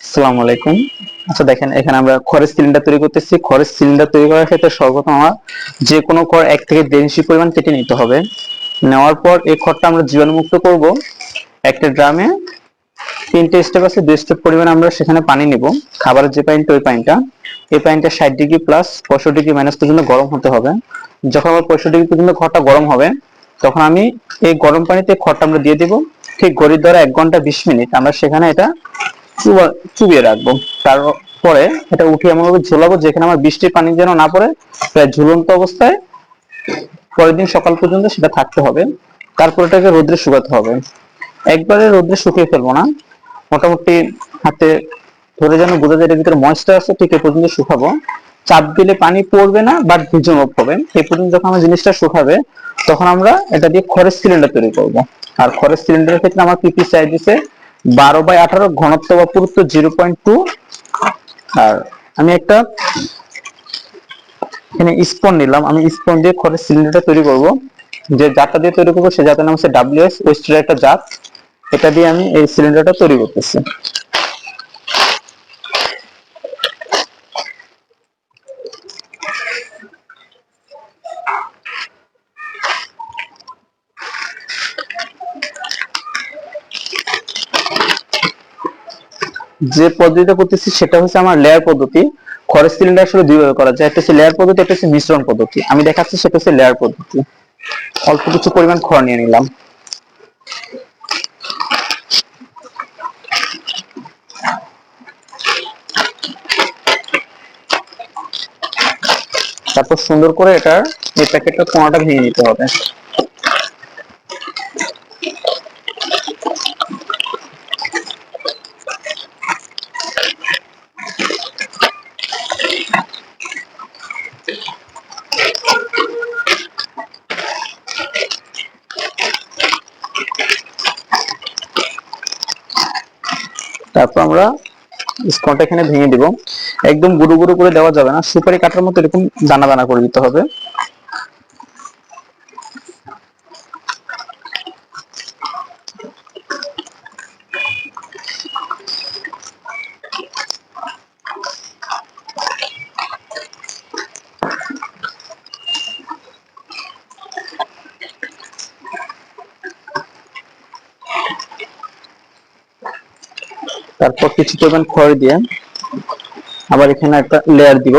আসসালামু আলাইকুম। আচ্ছা দেখেন, এখানে আমরা খরচ সিলিন্ডার তৈরি করতেছি। খরচ সিলিন্ডার তৈরি করার ক্ষেত্রে সর্বপ্রথম আমার যে কোনো খড় এক থেকে দেড় পরিমাণ কেটে নিতে হবে। নেওয়ার পর এই আমরা জীবাণুমুক্ত করব। একটা ড্রামে তিনটে স্টেপ আছে, দুই স্টেপ পরিমাণ আমরা সেখানে পানি নিব। খাবারের যে পানিটা, ওই এই পানিটা ষাট ডিগ্রি প্লাস পঁয়ষট্টি ডিগ্রি মাইনাস পর্যন্ত গরম হতে হবে। যখন আমার পঁয়ষট্টি ডিগ্রি পর্যন্ত খড়টা গরম হবে, তখন আমি এই গরম পানিতে খড়টা আমরা দিয়ে দিব। ঠিক ঘড়ির দ্বারা এক ঘণ্টা বিশ মিনিট আমরা সেখানে এটা চুবা- চুবিয়ে রাখব। তারপরে এটা উঠিয়ে এমনভাবে ঝোলাবো, যেখানে আমার বৃষ্টির পানি যেন না পড়ে, প্রায় ঝুলন্ত অবস্থায় পরের দিন সকাল পর্যন্ত সেটা থাকতে হবে। তারপর এটাকে রোদ্রে শুকাতে হবে। একবারে রোদ্রে শুকিয়ে ফেলব না। মোটামুটি হাতে ধরে যেন বোঝা যায় এর ভিতরে ময়েশ্চার আছে, ঠিক এই পর্যন্ত শুকাবো। চাপ দিলে পানি পড়বে না বাট ভিজে হবে। এই পর্যন্ত যখন আমার জিনিসটা শুকাবে, তখন আমরা এটা দিয়ে খরচ সিলিন্ডার তৈরি করব। আর খরচ সিলিন্ডারের ক্ষেত্রে আমার পিপি সাইজ দিছে বারো বাই আঠারো ঘনত্ব বা পুরুত্ব জিরো পয়েন্ট টু আর আমি একটা এখানে স্পন নিলাম। আমি স্পন দিয়ে খরচ সিলিন্ডারটা তৈরি করব। যে জাতটা দিয়ে তৈরি করব, সে জাতের নাম হচ্ছে ডাব্লিউএস ওয়েস্টের একটা জাত এটা দিয়ে আমি এই সিলিন্ডারটা তৈরি করতেছি। যে পদ্ধতিটা করতেছি সেটা হচ্ছে আমার লেয়ার পদ্ধতি। খরচ সিলিন্ডার আসলে দুইভাবে করা যায়। একটা হচ্ছে লেয়ার পদ্ধতি, একটা হচ্ছে মিশ্রণ পদ্ধতি। আমি দেখাচ্ছি সেটা হচ্ছে লেয়ার পদ্ধতি। অল্প কিছু পরিমাণ খড় নিয়ে নিলাম। তারপর সুন্দর করে এটার এই প্যাকেটটা কোনাটা ভেঙে নিতে হবে। তারপর আমরা স্কনটা এখানে ভেঙে দিব। একদম গুঁড়ো গুঁড়ো করে দেওয়া যাবে না। সুপারি কাটার মতো এরকম দানা দানা করে দিতে হবে। তারপর কিছু পরিমাণ খড় দিয়ে। আবার এখানে একটা লেয়ার দিব।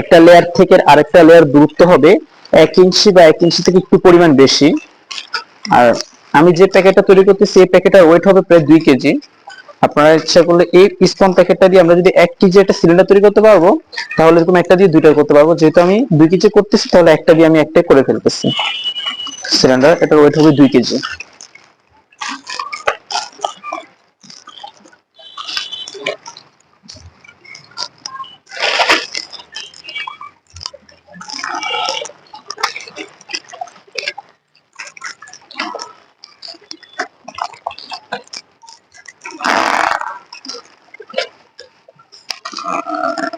একটা লেয়ার থেকে আরেকটা লেয়ার দূরত্ব হবে এক ইঞ্চি বা এক ইঞ্চি থেকে একটু পরিমাণ বেশি। আর আমি যে প্যাকেটটা তৈরি করতেছি, এই প্যাকেটের ওয়েট হবে প্রায় দুই কেজি। আপনারা ইচ্ছা করলে এই স্পন প্যাকেটটা দিয়ে আমরা যদি এক কেজি একটা সিলিন্ডার তৈরি করতে পারব, তাহলে এরকম একটা দিয়ে দুইটা করতে পারব। যেহেতু আমি দুই কেজি করতেছি, তাহলে একটা দিয়ে আমি একটাই করে ফেলতেছি। সিলিন্ডার এটার ওয়েট হবে দুই কেজি। Uh,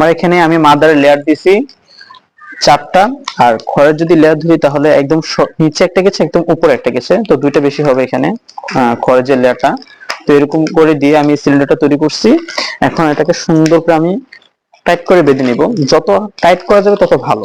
আমার এখানে আমি মাদারের লেয়ার দিছি চারটা, আর খড়ের যদি লেয়ার ধরি তাহলে একদম নিচে একটা গেছে, একদম উপরে একটা গেছে, তো দুইটা বেশি হবে এখানে খড়ের যে লেয়ারটা তো এরকম করে দিয়ে আমি সিলিন্ডারটা তৈরি করছি। এখন এটাকে সুন্দর করে আমি টাইট করে বেঁধে নিব। যত টাইট করা যাবে তত ভালো।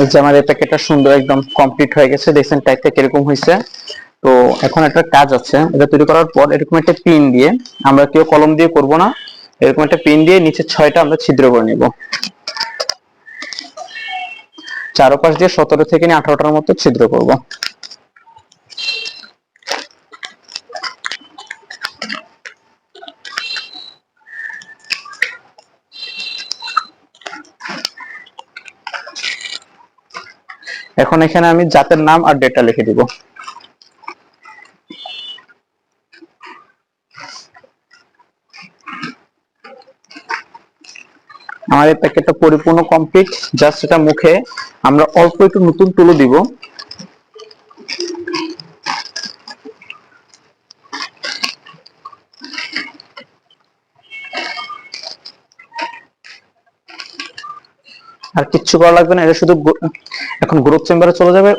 এই যে আমার প্যাকেটটা সুন্দর একদম কমপ্লিট হয়ে গেছে। দেখছেন টাইপটা কীরকম হয়েছে। তো এখন একটা কাজ আছে, এটা তৈরি করার পর এরকম একটা পিন দিয়ে আমরা কেউ কলম দিয়ে করব না। এরকম একটা পিন দিয়ে নিচে ছয়টা আমরা ছিদ্র করে নিব। চারপাশ দিয়ে সতেরো থেকে নিয়ে আঠারোটার মতো ছিদ্র করব। এখন এখানে আমি জাতের নাম আর ডেটা লিখে দিব। আমার এই প্যাকেটটা পরিপূর্ণ কমপ্লিট জাস্ট এটা মুখে আমরা অল্প একটু নতুন তুলো দিব। আর কিচ্ছু করা লাগবে না, এটা শুধু এখন গ্রুপ চেম্বারে চলে যাবে